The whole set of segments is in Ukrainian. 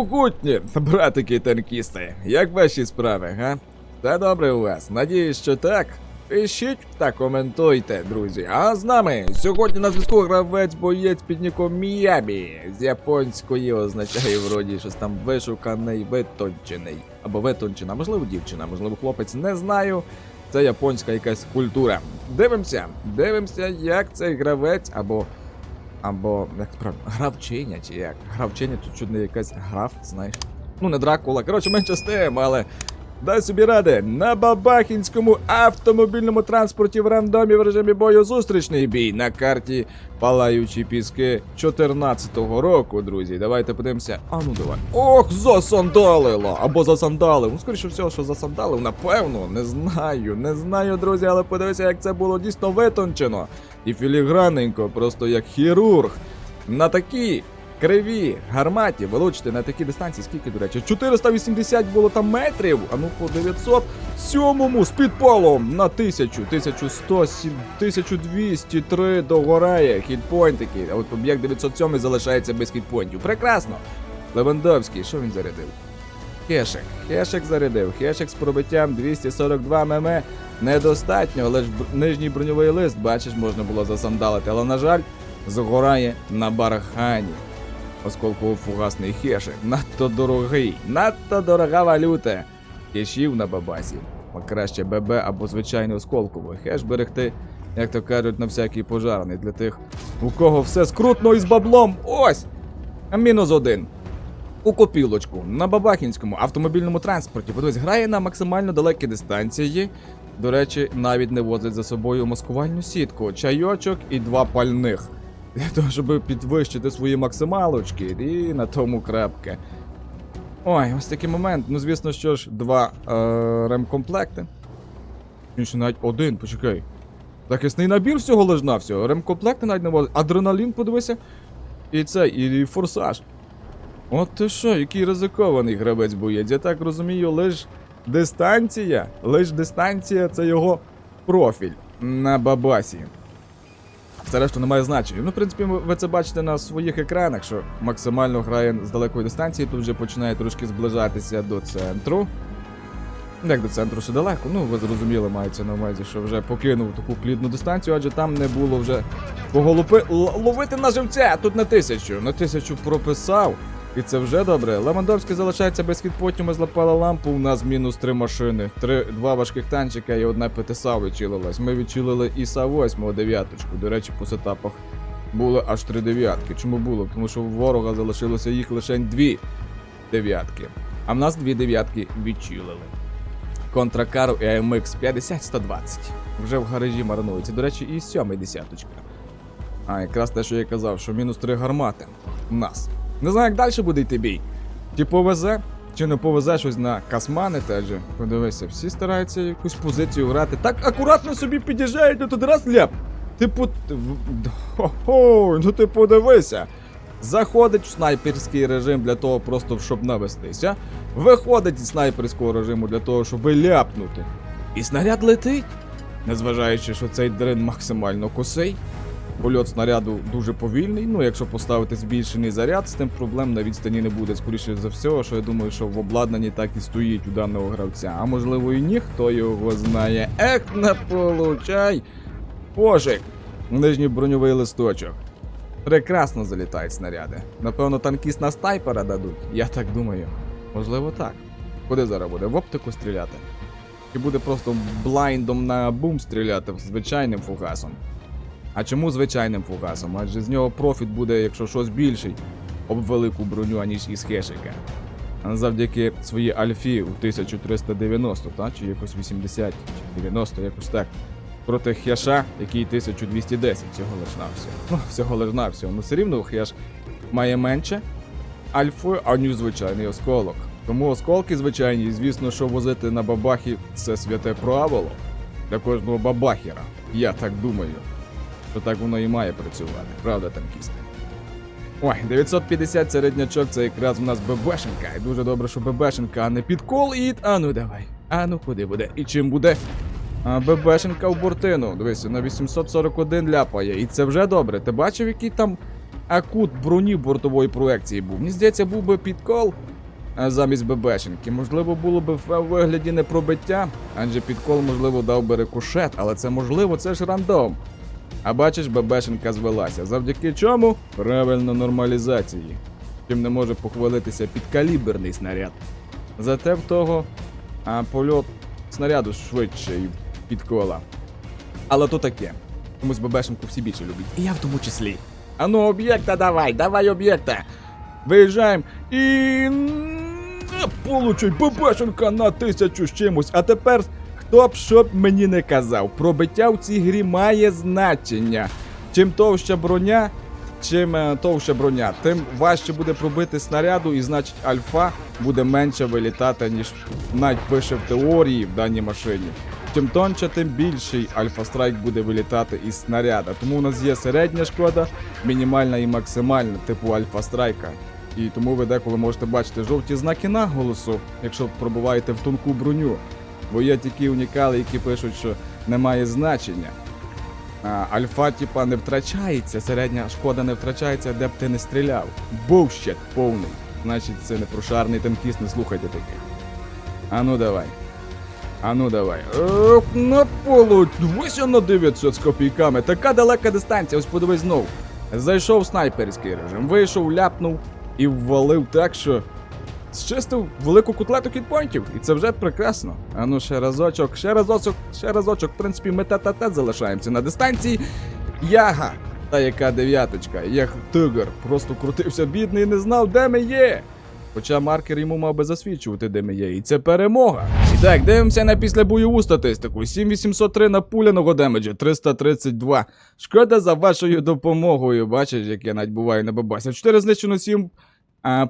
Могутні, братики танкісти, як ваші справи, га? Все добре у вас? Надіюсь, що так. Пишіть та коментуйте, друзі. А з нами сьогодні на зв'язку гравець боєць під ніком Міябі. З японської означає вроді щось там вишуканий, витончений. Або витончена, можливо, дівчина, можливо, хлопець, не знаю. Це японська якась культура. Дивимося, дивимося, як цей гравець або. Або як правильно, гравчиня чи як? Гравчиня тут чудна якась граф, знаєш. Ну, не Дракула. Коротше, менше з тим, але. Дай собі ради, на Бабахінському автомобільному транспорті в рандомі в режимі бою зустрічний бій на карті Палаючі піски 14-го року, друзі. Давайте подивимося. А ну давай. Ох, засандалило! Або засандалив. Ну, скоріше всього, що засандалив, напевно, не знаю. Не знаю, друзі, але подивися, як це було дійсно витончено. І філігранненько, просто як хірург. На такі криві гарматі вилучити на такі дистанції, скільки, до речі, 480 було там метрів, а ну по 900, сьомому з підпалом на 1000, 1100, 1203 догорає хітпойнтики, а от об'єкт 907 залишається без хітпойнтів. Прекрасно! Левандовський, що він зарядив? Хешек. Хешек зарядив. Хешек з пробиттям 242 мм. Недостатньо, але ж нижній броньовий лист, бачиш, можна було засандалити, але, на жаль, згорає на бархані. Осколково-фугасний хешек. Надто дорогий, надто дорога валюта. Хешів на бабасі. Краще ББ або звичайний осколковий. Хеш берегти, як то кажуть, на всякий пожарний для тих, у кого все скрутно і з баблом. Ось! Мінус один. У копілочку на Бабахінському автомобільному транспорті. Подивись, грає на максимально далекі дистанції. До речі, навіть не возить за собою маскувальну сітку, чайочок і два пальних. Для того, щоб підвищити свої максималочки, і на тому крапке. Ой, ось такий момент. Ну, звісно, що ж, два е, ремкомплекти. Він ще навіть один, почекай. Захисний набір всього лиш на всього. Ремкомплекти навіть не возить. Адреналін, подивися. І це, і форсаж. От ти що, який ризикований гравець боєць. Я так розумію, лиш дистанція, лиш дистанція це його профіль на бабасі. Все решта не має значення. Ну, в принципі, ви це бачите на своїх екранах, що максимально грає з далекої дистанції, тут вже починає трошки зближатися до центру. Як до центру ще далеко, ну ви зрозуміли, мається на увазі, що вже покинув таку плідну дистанцію, адже там не було вже кого лупи... ловити на живця, тут на тисячу. На тисячу прописав. І це вже добре. Левандовський залишається без хідпотів, ми злапали лампу. У нас мінус три машини. Три, два важких танчика і одна ПТСА відчилилась. Ми відчилили ІСа 8 дев'яточку. До речі, по сетапах були аж три дев'ятки. Чому було? Тому що у ворога залишилося їх лише дві дев'ятки. А в нас дві дев'ятки відчилили. Контракару і AMX 50-120. Вже в гаражі марнується. До речі, і сьомий десяточка. А, якраз те, що я казав, що мінус три гармати. У нас. Не знаю, як далі буде йти бій. Чи повезе, чи не повезе щось на касмани теж. Подивися, всі стараються якусь позицію грати. Так акуратно собі під'їжджають, тут раз ляп. Типу. Хо-хо, ну ти подивися. Заходить в снайперський режим для того, просто щоб навестися. Виходить із снайперського режиму для того, щоб ляпнути. І снаряд летить. Незважаючи, що цей дрин максимально косий. Польот снаряду дуже повільний. Ну, якщо поставити збільшений заряд, з тим проблем на відстані не буде. Скоріше за все, що я думаю, що в обладнанні так і стоїть у даного гравця. А можливо і ні, хто його знає. Ех, не получай! Пошик! Нижній броньовий листочок. Прекрасно залітають снаряди. Напевно, танкіст на снайпера дадуть. Я так думаю. Можливо, так. Куди зараз буде? В оптику стріляти? Чи буде просто блайндом на бум стріляти звичайним фугасом? А чому звичайним фугасом? Адже з нього профіт буде, якщо щось більший, об велику броню, аніж із хешика. Завдяки своїй альфі у 1390, та? чи якось 80, чи 90, якось так. Проти хеша, який 1210 всього лиш навсього. Ну, всього лиш навсього. Ну все рівно хеш має менше альфи, аніж звичайний осколок. Тому осколки звичайні, звісно, що возити на бабахі це святе правило для кожного бабахера. Я так думаю що так воно і має працювати, правда, танкісти? Ой, 950 середнячок це якраз у нас ББшенка. І дуже добре, що ББшенка, а не підкол і. А ну давай. А ну куди буде? І чим буде? А ББшенка в бортину. Дивися, на 841 ляпає. І це вже добре. Ти бачив, який там а кут броні бортової проекції був. Мені здається, був би підкол замість ББшенки. Можливо, було б в вигляді не пробиття, адже підкол, можливо, дав би рикошет, але це можливо, це ж рандом. А бачиш, ББшенка звелася. Завдяки чому? Правильно нормалізації. Чим не може похвалитися підкаліберний снаряд. Зате в того а, польот снаряду швидший від кола. Але то таке. Комусь ББшенку всі більше люблять. І я в тому числі. Ану, об'єкта давай, давай об'єкта. Виїжджаємо і. Не получить ББшенка на тисячу з чимось. А тепер хто б що б мені не казав, пробиття в цій грі має значення. Чим товща броня, чим е, товща броня, тим важче буде пробити снаряду, і значить альфа буде менше вилітати, ніж навіть пише в теорії в даній машині. Чим тонче, тим більший альфа страйк буде вилітати із снаряда. Тому у нас є середня шкода, мінімальна і максимальна, типу альфа страйка. І тому ви деколи можете бачити жовті знаки наголосу, якщо пробуваєте в тонку броню. Бо є такі унікали, які пишуть, що немає значення. А, альфа, типа, не втрачається, середня шкода не втрачається, де б ти не стріляв. Бовщет повний. Значить, це не прошарний танкіст, не слухайте таких. А ну давай. А ну давай. Оп, на полу. Дивися на 900 з копійками. Така далека дистанція, ось подивись знов. Зайшов снайперський режим, вийшов, ляпнув і ввалив так, що зчистив велику кутлету кітпойнтів, і це вже прекрасно. А ну ще разочок, ще разочок, ще разочок. В принципі, ми тет-а-тет залишаємося на дистанції. Яга! Та яка дев'яточка, як тигр, просто крутився бідний і не знав, де ми є. Хоча маркер йому мав би засвідчувати, де ми є, і це перемога. І так, дивимося на післябойову статистику. 7803 на пуляного демеджа, 332. Шкода за вашою допомогою. Бачиш, як я навіть буваю на бабасі. 4 знищено 7 а,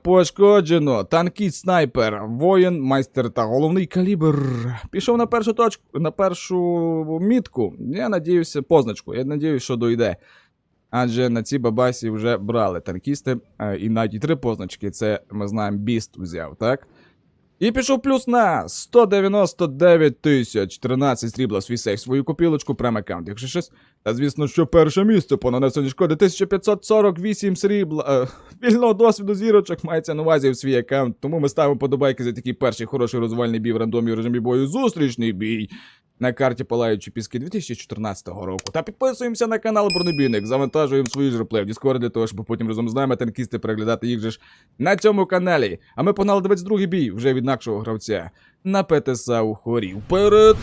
пошкоджено. Танкіт снайпер, воїн, майстер та головний калібр. Пішов на першу точку, на першу мітку. Я надіюся, позначку. Я надіюся, що дойде. Адже на ці бабасі вже брали танкісти, е, і навіть і три позначки. Це ми знаємо, біст взяв, так? І пішов плюс на 199 тисяч 13 срібла свій сейф, свою копілочку прем аккаунт. Якщо щось, та звісно, що перше місце по нанесенню шкоди 1548 срібла. Е, вільного досвіду зірочок мається на увазі в свій аккаунт. Тому ми ставимо подобайки за такий перший хороший розвальний бій в рандомі в режимі бою. Зустрічний бій на карті Палаючі Піски 2014 року. Та підписуємося на канал Бронебійник, завантажуємо свої ж реплеї в Discord для того, щоб потім разом з нами танкісти переглядати їх же ж на цьому каналі. А ми погнали 22-й бій вже від нашого гравця на ПТСА у хорі. Вперед!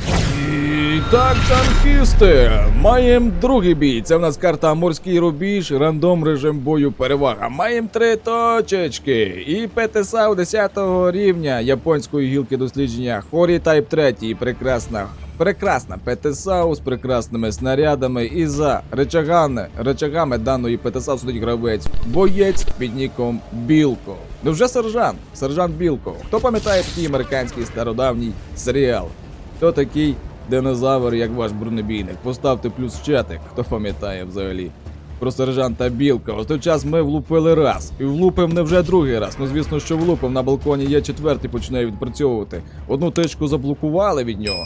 І так, танкісти! Маємо другий бій. Це в нас карта Морський рубіж, рандом режим бою перевага. Маємо три точечки. І ПТСА у 10 рівня японської гілки дослідження Хорі Type 3. Прекрасна Прекрасна ПТСАУ з прекрасними снарядами і за речагами, речагами даної ПТСАУ сидить гравець, боєць під ніком Білко. Ну вже сержант, сержант Білко. Хто пам'ятає такий американський стародавній серіал? Хто такий динозавр, як ваш бронебійник? Поставте плюс в чатик, хто пам'ятає взагалі. Про сержанта Білка. Ось той час ми влупили раз. І влупив не вже другий раз. Ну звісно, що влупив на балконі є четвертий, починає відпрацьовувати. Одну тичку заблокували від нього.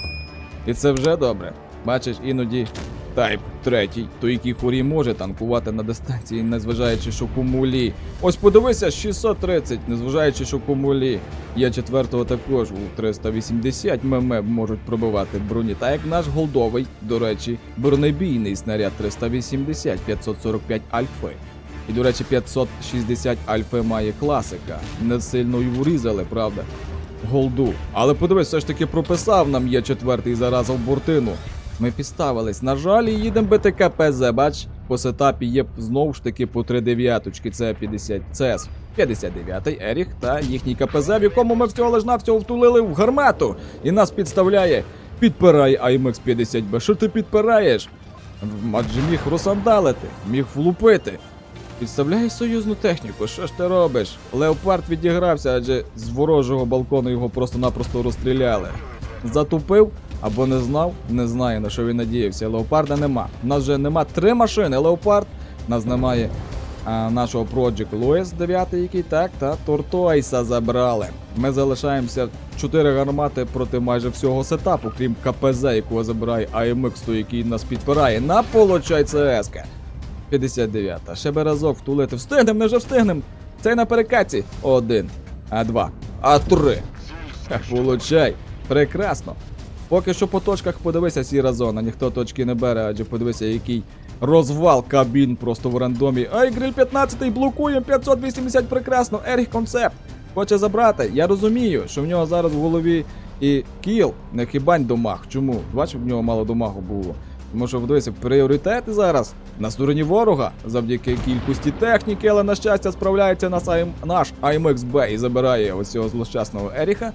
І це вже добре. Бачиш, іноді тайп третій, той, який хорі може танкувати на дистанції, незважаючи, що кумулі. Ось подивися, 630, незважаючи, що кумулі. Я четвертого також у 380 мм можуть пробивати броні. Та як наш голдовий, до речі, бронебійний снаряд 380, 545 альфи. І, до речі, 560 альфи має класика. Не сильно й урізали, правда? Голду. Але подивись, все ж таки прописав нам є четвертий заразов бортину. Ми підставились. На жаль, і їдемо БТК ПЗ, бач, по сетапі є знову ж таки по 3 дев'яточки, це 50 ЦС 59 Еріх та їхній КПЗ, в якому ми всього лиш навсього втулили в гармату. І нас підставляє. Підпирай AMX 50 б Що ти підпираєш? Адже міг розсандалити, міг влупити. Підставляєш союзну техніку, що ж ти робиш? Леопард відігрався, адже з ворожого балкону його просто-напросто розстріляли. Затупив або не знав, не знає на що він надіявся. Леопарда нема. У нас вже нема три машини. Леопард. Нас немає а, нашого Project Louis 9, який так, та Тортойса забрали. Ми залишаємося 4 гармати проти майже всього сетапу, крім КПЗ, якого забирає той, який нас підпирає. На получай ЦСК. 59. Ще би разок втулити. Встигнем, не вже встигнем. Цей на перекаті. Один. А два. А три. Получай. Прекрасно. Поки що по точках подивися сіра зона, ніхто точки не бере, адже подивися, який розвал кабін просто в рандомі. Ай, гриль 15 блокуємо 580 прекрасно. Еріх концепт. Хоче забрати. Я розумію, що в нього зараз в голові і кіл, не хібань домах. Чому? Бачив, в нього мало домагу було. Тому що подивися, пріоритети зараз на стороні ворога завдяки кількості техніки, але на щастя справляється нас АМ, наш AMXB і забирає ось цього злощасного Еріха.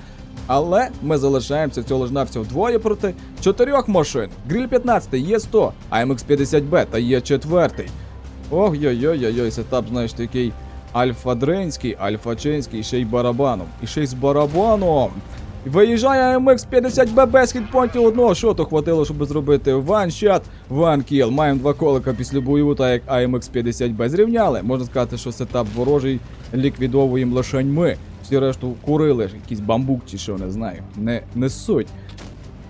Але ми залишаємося цього ж навсього двоє проти чотирьох машин. Гриль 15 є 100, AMX 50B та є четвертий. Ох йой-йой-йой, сетап, знаєш, такий альфа-дринський, альфа-чинський, ще й барабаном. І ще й з барабаном. Виїжджає AMX 50B без хітпонтів одного шоту хватило, щоб зробити ван-шот, ван-кіл. Маємо два колика після бойову, так як AMX 50B зрівняли. Можна сказати, що сетап ворожий ліквідовуємо лишень ми. Всі решту курили, якийсь бамбук чи що, не знаю. Не, не суть.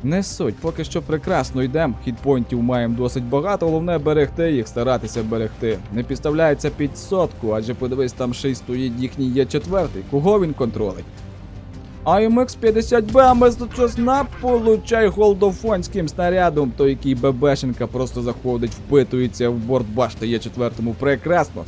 Не суть, поки що прекрасно йдемо. Хітпойнтів маємо досить багато, головне берегти їх, старатися берегти. Не підставляється під сотку, адже подивись, там ще стоїть їхній є четвертий. Кого він контролить? AMX 50B, а ми на получай голдофонським снарядом, той який ББшенка просто заходить, впитується в борт башти є четвертому. Прекрасно.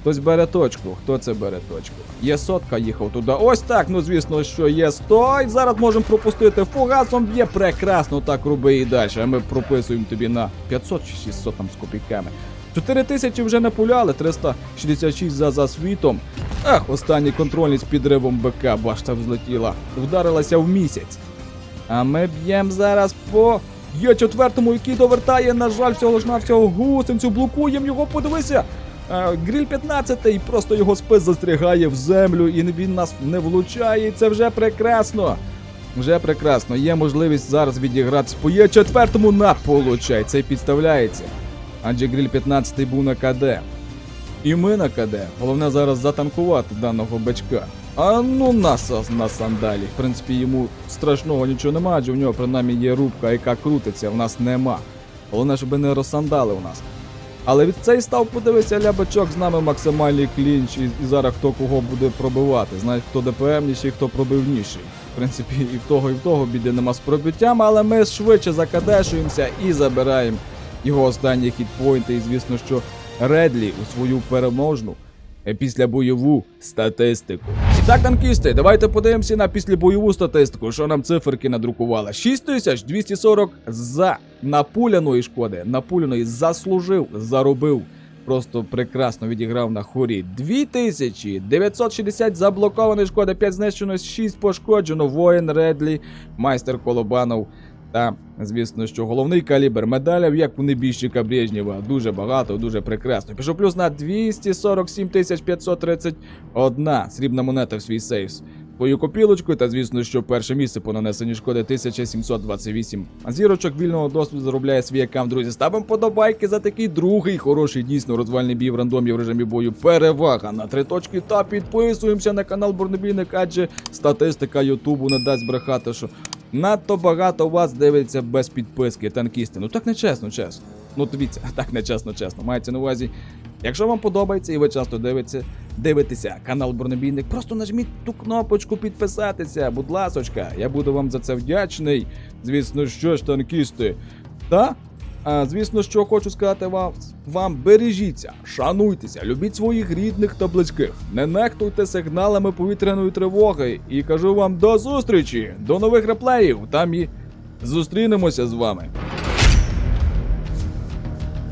Хтось бере точку. Хто це бере точку? Є сотка їхав туди. Ось так. Ну звісно, що є 100. І зараз можемо пропустити. Фугасом б'є прекрасно. Так роби і далі. А ми прописуємо тобі на 500 чи 600 там з копійками. 4000 вже не пуляли, 366 за засвітом. Ах, останній контрольний з підривом БК, башта взлетіла. Вдарилася в місяць. А ми б'ємо зараз по є четвертому, який довертає, на жаль, всього ж навсього гусеницю, блокуємо його, подивися. А, Гриль 15 і просто його спис застрягає в землю, і він нас не влучає. І це вже прекрасно. Вже прекрасно. Є можливість зараз відігратися по є четвертому на получай. Це підставляється. Адже гриль 15 був на КД. І ми на КД. Головне зараз затанкувати даного бачка. А ну насос на сандалі. В принципі, йому страшного нічого нема, адже в нього принаймні є рубка, яка крутиться, в нас нема. Головне, щоб не розсандали у нас. Але від цей став подивися лябачок з нами максимальний клінч, і, і зараз хто кого буде пробивати. Знаєш, хто ДПМніший, хто пробивніший. В принципі, і в того, і в того біди нема з пробиттям, але ми швидше закадешуємося і забираємо його останні хітпойнти. І звісно, що Редлі у свою переможну е, післябойову статистику. І так, танкісти, давайте подивимося на післябойову статистику, що нам циферки надрукували. 6240 за напуляної шкоди, напуляної заслужив, заробив. Просто прекрасно відіграв на хорі. 2960 заблокованої шкоди, 5 знищено, 6 пошкоджено. Воїн Редлі, майстер Колобанов. Та, звісно, що головний калібр медалів, як у небіжчика Брежнєва, дуже багато, дуже прекрасно. Пішов плюс на 247 531 срібна монета в свій сейф. Твою копілочку, та звісно, що перше місце по нанесенню шкоди 1728. А зірочок вільного досвіду заробляє свій аккаунт, друзі. Ставимо подобайки за такий другий хороший, дійсно розвальний бій в рандомі в режимі бою. Перевага на три точки та підписуємося на канал Бурнобійник, адже статистика Ютубу не дасть брехати, що надто багато вас дивиться без підписки, танкісти. Ну так не чесно, чесно. Ну дивіться, так не чесно, чесно. Мається на увазі. Якщо вам подобається і ви часто дивитеся, дивитеся канал Бронебійник, просто нажміть ту кнопочку підписатися, будь ласочка, я буду вам за це вдячний. Звісно, що ж, танкісти. Та, а, звісно, що хочу сказати вам, вам бережіться, шануйтеся, любіть своїх рідних та близьких, не нехтуйте сигналами повітряної тривоги. І кажу вам до зустрічі, до нових реплеїв. Там і зустрінемося з вами.